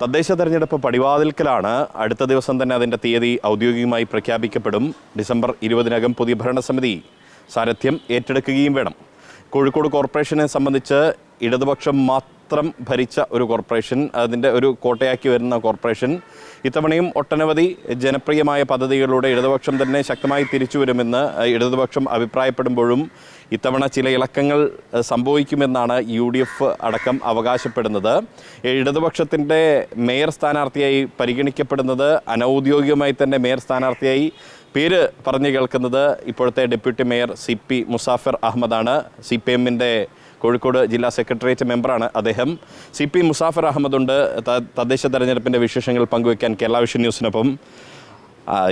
തദ്ദേശ തെരഞ്ഞെടുപ്പ് പടിവാതിൽക്കലാണ് അടുത്ത ദിവസം തന്നെ അതിന്റെ തീയതി ഔദ്യോഗികമായി പ്രഖ്യാപിക്കപ്പെടും. ഡിസംബർ ഇരുപതിനകം പുതിയ ഭരണസമിതി സാരഥ്യം ഏറ്റെടുക്കുകയും വേണം. കോഴിക്കോട് കോർപ്പറേഷനെ സംബന്ധിച്ച് ഇടതുപക്ഷം മാത്രം ഭരിച്ച ഒരു കോർപ്പറേഷൻ അതിന്റെ ഒരു കോട്ടയാക്കി വരുന്ന കോർപ്പറേഷൻ ഇത്തവണയും ഒട്ടനവധി ജനപ്രിയമായ പദ്ധതികളിലൂടെ ഇടതുപക്ഷം തന്നെ ശക്തമായി തിരിച്ചു വരുമെന്ന് ഇടതുപക്ഷം അഭിപ്രായപ്പെടുമ്പോഴും ഇത്തവണ ചില ഇളക്കങ്ങൾ സംഭവിക്കുമെന്നാണ് യു ഡി എഫ് അടക്കം അവകാശപ്പെടുന്നത്. ഇടതുപക്ഷത്തിന്റെ മേയർ സ്ഥാനാർത്ഥിയായി പരിഗണിക്കപ്പെടുന്നത് അനൗദ്യോഗികമായി തന്നെ മേയർ സ്ഥാനാർത്ഥിയായി പേര് പറഞ്ഞു കേൾക്കുന്നത് ഇപ്പോഴത്തെ deputy mayor C P Musafir അഹമ്മദാണ്. C P എമ്മിന്റെ കോഴിക്കോട് ജില്ലാ സെക്രട്ടേറിയറ്റ് മെമ്പറാണ് അദ്ദേഹം. സി പി മുസാഫർ അഹമ്മദുണ്ട്. തദ്ദേശ തെരഞ്ഞെടുപ്പിന്റെ വിശേഷങ്ങൾ പങ്കുവയ്ക്കാൻ കേരള വിഷൻ ന്യൂസിനൊപ്പം.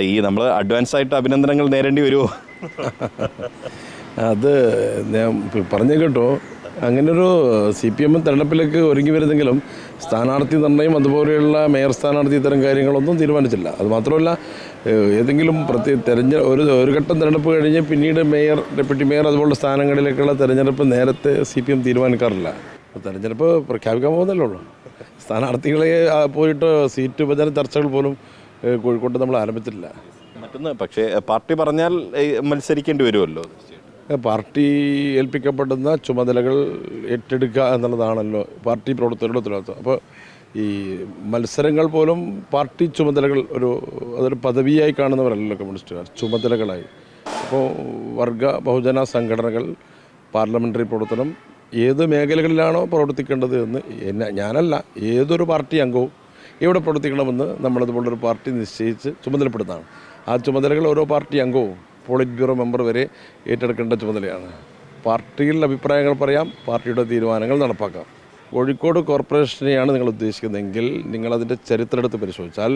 ഈ നമ്മൾ അഡ്വാൻസ് ആയിട്ട് അഭിനന്ദനങ്ങൾ നേരേണ്ടി വരുമോ? അത് ഞാൻ പറഞ്ഞു കേട്ടോ. അങ്ങനൊരു സി പി എം തെരഞ്ഞെടുപ്പിലേക്ക് ഒരുങ്ങി വരുന്നെങ്കിലും സ്ഥാനാർത്ഥി നിർണയം അതുപോലെയുള്ള മേയർ സ്ഥാനാർത്ഥി ഇത്തരം കാര്യങ്ങളൊന്നും തീരുമാനിച്ചില്ല അത് മാത്രമല്ല ഏതെങ്കിലും പ്രത്യേക തെരഞ്ഞ ഒരു ഒരു ഘട്ടം തിരഞ്ഞെടുപ്പ് കഴിഞ്ഞ് പിന്നീട് മേയർ ഡെപ്യൂട്ടി മേയർ അതുപോലുള്ള സ്ഥാനങ്ങളിലേക്കുള്ള തെരഞ്ഞെടുപ്പ് നേരത്തെ സി പി എം തീരുമാനിക്കാറില്ല. തെരഞ്ഞെടുപ്പ് പ്രഖ്യാപിക്കാൻ പോകുന്നല്ലേ ഉള്ളൂ. സ്ഥാനാർത്ഥികളെ പോയിട്ട് സീറ്റ് വിഭജന ചർച്ചകൾ പോലും കോഴിക്കോട്ട് നമ്മൾ ആരംഭിച്ചിട്ടില്ല. മറ്റൊന്ന് പക്ഷേ പാർട്ടി പറഞ്ഞാൽ മത്സരിക്കേണ്ടി വരുമല്ലോ. പാർട്ടി ഏൽപ്പിക്കപ്പെടുന്ന ചുമതലകൾ ഏറ്റെടുക്കുക എന്നുള്ളതാണല്ലോ പാർട്ടി പ്രവർത്തകരുടെ ഉത്തരവാദിത്വം. അപ്പോൾ ഈ മത്സരങ്ങൾ പോലും പാർട്ടി ചുമതലകൾ ഒരു അതൊരു പദവിയായി കാണുന്നവരല്ലല്ലോ കമ്മ്യൂണിസ്റ്റുകാർ ചുമതലകളായി. അപ്പോൾ വർഗ ബഹുജന സംഘടനകൾ പാർലമെന്ററി പ്രവർത്തനം ഏത് മേഖലകളിലാണോ പ്രവർത്തിക്കേണ്ടത് എന്ന് എന്നെ ഞാനല്ല ഏതൊരു പാർട്ടി അംഗവും എവിടെ പ്രവർത്തിക്കണമെന്ന് നമ്മളതുപോലൊരു പാർട്ടി നിശ്ചയിച്ച് ചുമതലപ്പെടുന്നതാണ്. ആ ചുമതലകൾ ഓരോ പാർട്ടി അംഗവും പോളിറ്റ് ബ്യൂറോ മെമ്പർ വരെ ഏറ്റെടുക്കേണ്ട ചുമതലയാണ്. പാർട്ടിയിൽ അഭിപ്രായങ്ങൾ പറയാം പാർട്ടിയുടെ തീരുമാനങ്ങൾ നടപ്പാക്കാം. കോഴിക്കോട് കോർപ്പറേഷനെയാണ് നിങ്ങൾ ഉദ്ദേശിക്കുന്നതെങ്കിൽ നിങ്ങളതിന്റെ ചരിത്രം എടുത്ത് പരിശോധിച്ചാൽ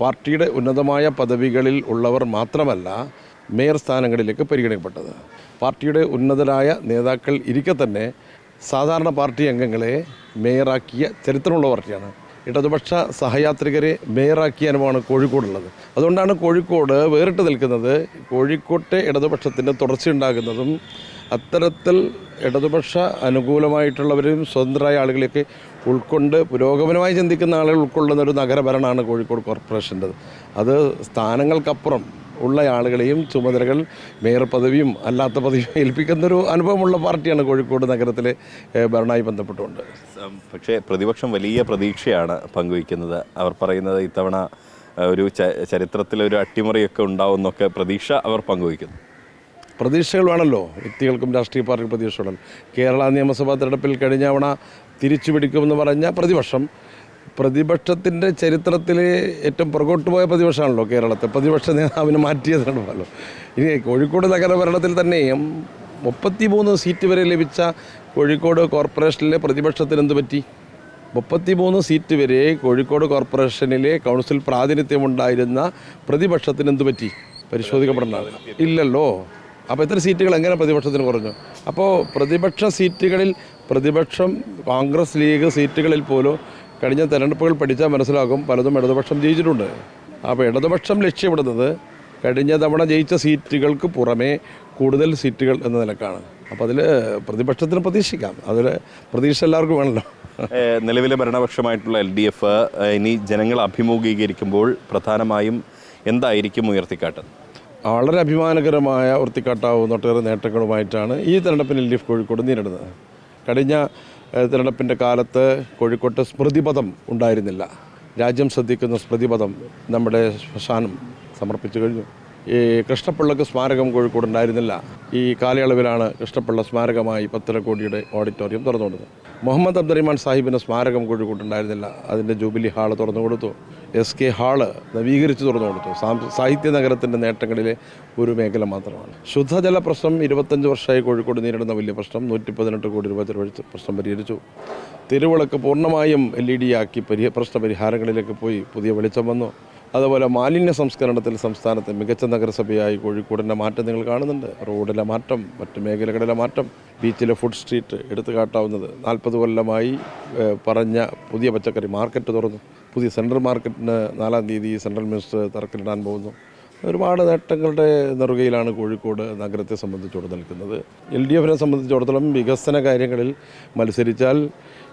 പാർട്ടിയുടെ ഉന്നതമായ പദവികളിൽ ഉള്ളവർ മാത്രമല്ല മേയർ സ്ഥാനങ്ങളിലേക്ക് പരിഗണിക്കപ്പെട്ടത്. പാർട്ടിയുടെ ഉന്നതരായ നേതാക്കൾ ഇരിക്കെ തന്നെ സാധാരണ പാർട്ടി അംഗങ്ങളെ മേയറാക്കിയ ചരിത്രമുള്ള പാർട്ടിയാണ്. ഇടതുപക്ഷ സഹയാത്രികരെ മേയറാക്കിയ അനുഭവമാണ് കോഴിക്കോടുള്ളത്. അതുകൊണ്ടാണ് കോഴിക്കോട് വേറിട്ട് നിൽക്കുന്നത്. കോഴിക്കോട്ടെ ഇടതുപക്ഷത്തിന്റെ തുടർച്ചയുണ്ടാകുന്നതും അത്തരത്തിൽ ഇടതുപക്ഷ അനുകൂലമായിട്ടുള്ളവരും സ്വതന്ത്രരായ ആളുകളെയൊക്കെ ഉൾക്കൊണ്ട് പുരോഗമനമായി ചിന്തിക്കുന്ന ആളുകൾ ഉൾക്കൊള്ളുന്ന ഒരു നഗരഭരണമാണ് കോഴിക്കോട് കോർപ്പറേഷന്റെത്. അത് സ്ഥാനങ്ങൾക്കപ്പുറം ഉള്ള ആളുകളെയും ചുമതലകൾ മേയർ പദവിയും അല്ലാത്ത പദവിയും ഏൽപ്പിക്കുന്നൊരു അനുഭവമുള്ള പാർട്ടിയാണ് കോഴിക്കോട് നഗരത്തിലെ ഭരണമായി ബന്ധപ്പെട്ടുകൊണ്ട്. പക്ഷേ പ്രതിപക്ഷം വലിയ പ്രതീക്ഷയാണ് പങ്കുവയ്ക്കുന്നത്. അവർ പറയുന്നത് ഇത്തവണ ഒരു ച- ചരിത്രത്തിലൊരു അട്ടിമറിയൊക്കെ ഉണ്ടാവുമെന്നൊക്കെ പ്രതീക്ഷ അവർ പങ്കുവയ്ക്കുന്നു. പ്രതീക്ഷകൾ വേണമല്ലോ വ്യക്തികൾക്കും രാഷ്ട്രീയ പാർട്ടികൾ പ്രതീക്ഷകളും കേരള നിയമസഭാ തെരഞ്ഞെടുപ്പിൽ കഴിഞ്ഞവണ തവണ തിരിച്ചു പിടിക്കുമെന്ന് പറഞ്ഞ പ്രതിപക്ഷം പ്രതിപക്ഷത്തിന്റെ ചരിത്രത്തിൽ ഏറ്റവും പുറകോട്ട് പോയ പ്രതിപക്ഷമാണല്ലോ കേരളത്തെ. പ്രതിപക്ഷ നേതാവിനെ മാറ്റിയതാണല്ലോ ഇനി കോഴിക്കോട് നഗരഭരണത്തിൽ തന്നെയും മുപ്പത്തിമൂന്ന് സീറ്റ് വരെ ലഭിച്ച കോഴിക്കോട് കോർപ്പറേഷനിലെ പ്രതിപക്ഷത്തിന് എന്ത് പറ്റി? മുപ്പത്തിമൂന്ന് സീറ്റ് വരെ കോഴിക്കോട് കോർപ്പറേഷനിലെ കൗൺസിൽ പ്രാതിനിധ്യമുണ്ടായിരുന്ന പ്രതിപക്ഷത്തിന് എന്ത് പറ്റി? പരിശോധിക്കപ്പെടേണ്ടതാണ്. ഇല്ലല്ലോ. അപ്പോൾ എത്ര സീറ്റുകൾ എങ്ങനെ പ്രതിപക്ഷത്തിന് കുറഞ്ഞു? അപ്പോൾ പ്രതിപക്ഷ സീറ്റുകളിൽ പ്രതിപക്ഷം കോൺഗ്രസ് ലീഗ് സീറ്റുകളിൽ പോലും കഴിഞ്ഞ തെരഞ്ഞെടുപ്പുകൾ പഠിച്ചാൽ മനസ്സിലാക്കും പലതും ഇടതുപക്ഷം ജയിച്ചിട്ടുണ്ട്. അപ്പോൾ ഇടതുപക്ഷം ലക്ഷ്യമിടുന്നത് കഴിഞ്ഞ തവണ ജയിച്ച സീറ്റുകൾക്ക് പുറമേ കൂടുതൽ സീറ്റുകൾ എന്ന നിലക്കാണ്. അപ്പോൾ അതിൽ പ്രതിപക്ഷത്തിന് പ്രതീക്ഷിക്കാം. അതിൽ പ്രതീക്ഷ എല്ലാവർക്കും വേണമല്ലോ. നിലവിലെ ഭരണപക്ഷമായിട്ടുള്ള എൽ ഡി എഫ് ഇനി ജനങ്ങൾ അഭിമുഖീകരിക്കുമ്പോൾ പ്രധാനമായും എന്തായിരിക്കും ഉയർത്തിക്കാട്ടുന്നത് വളരെ അഭിമാനകരമായ ഉയർത്തിക്കാട്ടാവുന്ന ഒട്ടേറെ നേട്ടങ്ങളുമായിട്ടാണ് ഈ തെരഞ്ഞെടുപ്പിൽ എൽ ഡി എഫ് കോഴിക്കോട് നേരിടുന്നത്. കഴിഞ്ഞ തെരഞ്ഞെടുപ്പിന്റെ കാലത്ത് കോഴിക്കോട്ട് സ്മൃതിപഥം ഉണ്ടായിരുന്നില്ല. രാജ്യം ശ്രദ്ധിക്കുന്ന സ്മൃതിപഥം നമ്മുടെ ശ്മശാനം സമർപ്പിച്ചു കഴിഞ്ഞു. ഈ കൃഷ്ണപിള്ളക്ക് സ്മാരകം കോഴിക്കോട് ഉണ്ടായിരുന്നില്ല. ഈ കാലയളവിലാണ് കൃഷ്ണപിള്ള സ്മാരകമായി പത്തര കോടിയുടെ ഓഡിറ്റോറിയം തുറന്നു കൊടുത്തത് മുഹമ്മദ് അബ്ദുറഹിമാൻ സാഹിബിന്റെ സ്മാരകം കോഴിക്കോട് ഉണ്ടായിരുന്നില്ല. അതിന്റെ ജൂബിലി ഹാൾ തുറന്നു കൊടുത്തു എസ് കെ ഹാൾ നവീകരിച്ച് തുറന്നു കൊടുത്തു സാഹിത്യ നഗരത്തിന്റെ നേട്ടങ്ങളിലെ ഒരു മേഖല മാത്രമാണ്. ശുദ്ധജല പ്രശ്നം ഇരുപത്തഞ്ച് വർഷമായി കോഴിക്കോട് നേരിടുന്ന വലിയ പ്രശ്നം നൂറ്റി പതിനെട്ട് കോടി രൂപ ചെലവഴിച്ച് പ്രശ്നം പരിഹരിച്ചു. തിരുവിളക്ക് പൂർണമായും എൽ ഇ ഡി ആക്കി പരിഹ പ്രശ്ന പരിഹാരങ്ങളിലേക്ക് പോയി പുതിയ വെളിച്ചം വന്നു. അതുപോലെ മാലിന്യ സംസ്കരണത്തിൽ സംസ്ഥാനത്തെ മികച്ച നഗരസഭയായി കോഴിക്കോടിന്റെ മാറ്റം നിങ്ങൾ കാണുന്നുണ്ട്. റോഡിലെ മാറ്റം മറ്റ് മേഖലകളിലെ മാറ്റം ബീച്ചിലെ ഫുഡ് സ്ട്രീറ്റ് എടുത്തു കാട്ടാവുന്നത് നാൽപ്പത് കൊല്ലമായി പറഞ്ഞ പുതിയ പച്ചക്കറി മാർക്കറ്റ് തുറന്നു. പുതിയ സെൻട്രൽ മാർക്കറ്റിന് നാലാം തീയതി സെൻട്രൽ മിനിസ്റ്റർ തറക്കല്ലിടാൻ പോകുന്നു. ഒരുപാട് നേട്ടങ്ങളുടെ നെറുകയിലാണ് കോഴിക്കോട് നഗരത്തെ സംബന്ധിച്ചോട് നിൽക്കുന്നത്. എൽ ഡി എഫിനെ സംബന്ധിച്ചിടത്തോളം വികസന കാര്യങ്ങളിൽ മത്സരിച്ചാൽ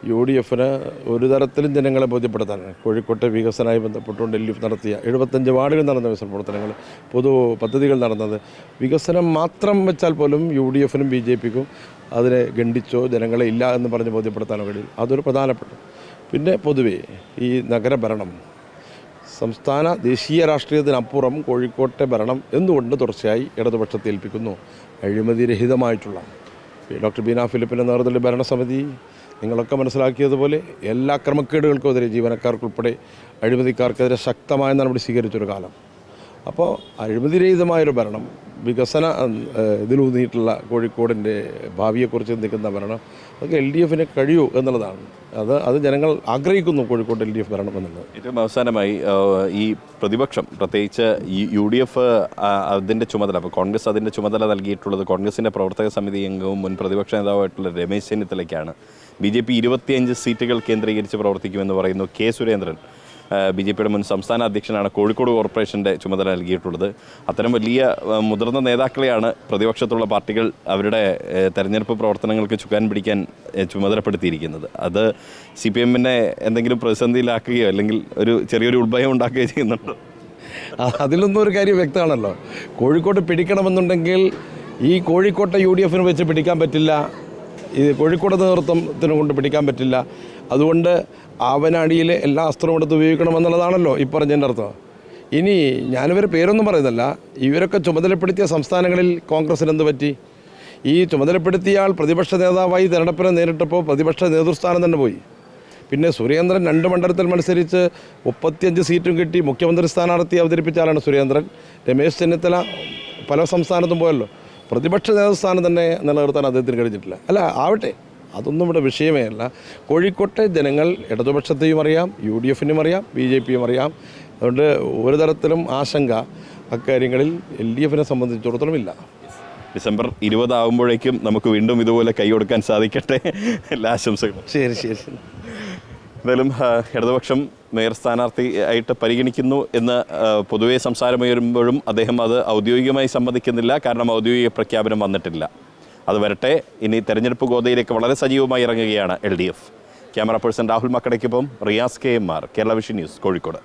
യു ഡി എഫിന് ഒരു തരത്തിലും ജനങ്ങളെ ബോധ്യപ്പെടുത്താനാണ്. കോഴിക്കോട്ടെ വികസനമായി ബന്ധപ്പെട്ടുകൊണ്ട് എൽ ഡി എഫ് നടത്തിയ എഴുപത്തഞ്ച് വാർഡുകൾ നടന്ന വികസന പ്രവർത്തനങ്ങൾ പൊതു പദ്ധതികൾ നടന്നത്. വികസനം മാത്രം വെച്ചാൽ പോലും യു ഡി എഫിനും ബി ജെ പിക്കും അതിനെ ഖണ്ഡിച്ചോ ജനങ്ങളെ ഇല്ല എന്ന് പറഞ്ഞ് ബോധ്യപ്പെടുത്താനോ കഴിയും അതൊരു പ്രധാനപ്പെട്ട പിന്നെ പൊതുവേ ഈ നഗരഭരണം സംസ്ഥാന ദേശീയ രാഷ്ട്രീയത്തിനപ്പുറം കോഴിക്കോട്ടെ ഭരണം എന്തുകൊണ്ട് തുടർച്ചയായി ഇടതുപക്ഷത്തെ ഏൽപ്പിക്കുന്നു? അഴിമതിരഹിതമായിട്ടുള്ള. രഹിതമായിട്ടുള്ള ഡോക്ടർ ബീന ഫിലിപ്പിന്റെ നേതൃത്വത്തിൽ ഭരണസമിതി നിങ്ങളൊക്കെ മനസ്സിലാക്കിയതുപോലെ എല്ലാ ക്രമക്കേടുകൾക്കുമെതിരെ ജീവനക്കാർക്കുൾപ്പെടെ അഴിമതിക്കാർക്കെതിരെ ശക്തമായ നടപടി സ്വീകരിച്ചൊരു കാലം. അപ്പോൾ അഴിമതിരഹിതമായൊരു ഭരണം വികസന ഇതിലൂന്നിയിട്ടുള്ള കോഴിക്കോടിന്റെ ഭാവിയെക്കുറിച്ച് ചിന്തിക്കുന്ന ഭരണം അതൊക്കെ എൽ ഡി എഫിന് കഴിയൂ എന്നുള്ളതാണ്. അത് അത് ജനങ്ങൾ ആഗ്രഹിക്കുന്നു കോഴിക്കോട് എൽ ഡി എഫ് ഭരണം എന്നുള്ളത്. ഏറ്റവും അവസാനമായി ഈ പ്രതിപക്ഷം പ്രത്യേകിച്ച് ഈ യു ഡി എഫ് അതിന്റെ ചുമതല അപ്പോൾ കോൺഗ്രസ് അതിന്റെ ചുമതല നൽകിയിട്ടുള്ളത് കോൺഗ്രസിന്റെ പ്രവർത്തക സമിതി അംഗവും മുൻ പ്രതിപക്ഷ നേതാവായിട്ടുള്ള രമേശ് ചെന്നിത്തലയ്ക്കാണ്. ബി ജെ പി ഇരുപത്തിയഞ്ച് സീറ്റുകൾ കേന്ദ്രീകരിച്ച് പ്രവർത്തിക്കുമെന്ന് പറയുന്നു കെ സുരേന്ദ്രൻ. ബി ജെ പിയുടെ മുൻ സംസ്ഥാന അധ്യക്ഷനാണ് കോഴിക്കോട് കോർപ്പറേഷന്റെ ചുമതല നൽകിയിട്ടുള്ളത്. അത്തരം വലിയ മുതിർന്ന നേതാക്കളെയാണ് പ്രതിപക്ഷത്തുള്ള പാർട്ടികൾ അവരുടെ തെരഞ്ഞെടുപ്പ് പ്രവർത്തനങ്ങൾക്ക് ചുക്കാൻ പിടിക്കാൻ ചുമതലപ്പെടുത്തിയിരിക്കുന്നത്. അത് സി പി എമ്മിനെ എന്തെങ്കിലും പ്രതിസന്ധിയിലാക്കുകയോ അല്ലെങ്കിൽ ഒരു ചെറിയൊരു ഉൾഭയം ഉണ്ടാക്കുകയോ ചെയ്യുന്നുണ്ടോ? അതിലൊന്നും ഒരു കാര്യം വ്യക്തമാണല്ലോ. കോഴിക്കോട്ട് പിടിക്കണമെന്നുണ്ടെങ്കിൽ ഈ കോഴിക്കോട്ടെ യു ഡി എഫിന് വെച്ച് പിടിക്കാൻ പറ്റില്ല. ഈ കോഴിക്കോട് നേതൃത്വത്തിന് കൊണ്ട് പിടിക്കാൻ പറ്റില്ല. അതുകൊണ്ട് ആവനാടിയിലെ എല്ലാ അസ്ത്രവും എടുത്ത് ഉപയോഗിക്കണമെന്നുള്ളതാണല്ലോ ഈ പറഞ്ഞതിന്റെ അർത്ഥം. ഇനി ഞാനിവരെ പേരൊന്നും പറയുന്നില്ല ഇവരൊക്കെ ചുമതലപ്പെടുത്തിയ സംസ്ഥാനങ്ങളിൽ കോൺഗ്രസിന് എന്ത് പറ്റി? ഈ ചുമതലപ്പെടുത്തിയ ആൾ പ്രതിപക്ഷ നേതാവായി തെരഞ്ഞെടുപ്പിനെ നേരിട്ടപ്പോൾ പ്രതിപക്ഷ നേതൃസ്ഥാനം തന്നെ പോയി. പിന്നെ സുരേന്ദ്രൻ രണ്ട് മണ്ഡലത്തിൽ മത്സരിച്ച് മുപ്പത്തിയഞ്ച് സീറ്റും കിട്ടി മുഖ്യമന്ത്രി സ്ഥാനാർത്ഥി അവതരിപ്പിച്ച ആളാണ് സുരേന്ദ്രൻ. രമേശ് ചെന്നിത്തല പല സംസ്ഥാനത്തും പോയല്ലോ. പ്രതിപക്ഷ നേതൃസ്ഥാനം തന്നെ നിലനിർത്താൻ അദ്ദേഹത്തിന് കഴിഞ്ഞിട്ടില്ല. അല്ല ആവട്ടെ. അതൊന്നും ഇവിടെ വിഷയമേ അല്ല. കോഴിക്കോട്ടെ ജനങ്ങൾ ഇടതുപക്ഷത്തെയും അറിയാം യു ഡി എഫിനും അറിയാം ബി ജെ പിയും അറിയാം. അതുകൊണ്ട് ഒരു തരത്തിലും ആശങ്ക അക്കാര്യങ്ങളിൽ എൽ ഡി എഫിനെ സംബന്ധിച്ചിടത്തോളം ഇല്ല. ഡിസംബർ ഇരുപതാകുമ്പോഴേക്കും നമുക്ക് വീണ്ടും ഇതുപോലെ കൈ കൊടുക്കാൻ സാധിക്കട്ടെ. എല്ലാ ആശംസകളും. ശരി ശരി ശരി. എന്തായാലും ഇടതുപക്ഷം മേയർ സ്ഥാനാർത്ഥി ആയിട്ട് പരിഗണിക്കുന്നു എന്ന് പൊതുവെ സംസാരമുയരുമ്പോഴും അദ്ദേഹം അത് ഔദ്യോഗികമായി സമ്മതിക്കുന്നില്ല. കാരണം ഔദ്യോഗിക പ്രഖ്യാപനം വന്നിട്ടില്ല. അത് വരട്ടെ. ഇനി തെരഞ്ഞെടുപ്പ് ഗോതയിലേക്ക് വളരെ സജീവമായി ഇറങ്ങുകയാണ് L D F. Camera person Rahul മക്കടയ്ക്കൊപ്പം Riyas K M R Kerala vision news Kozhikode.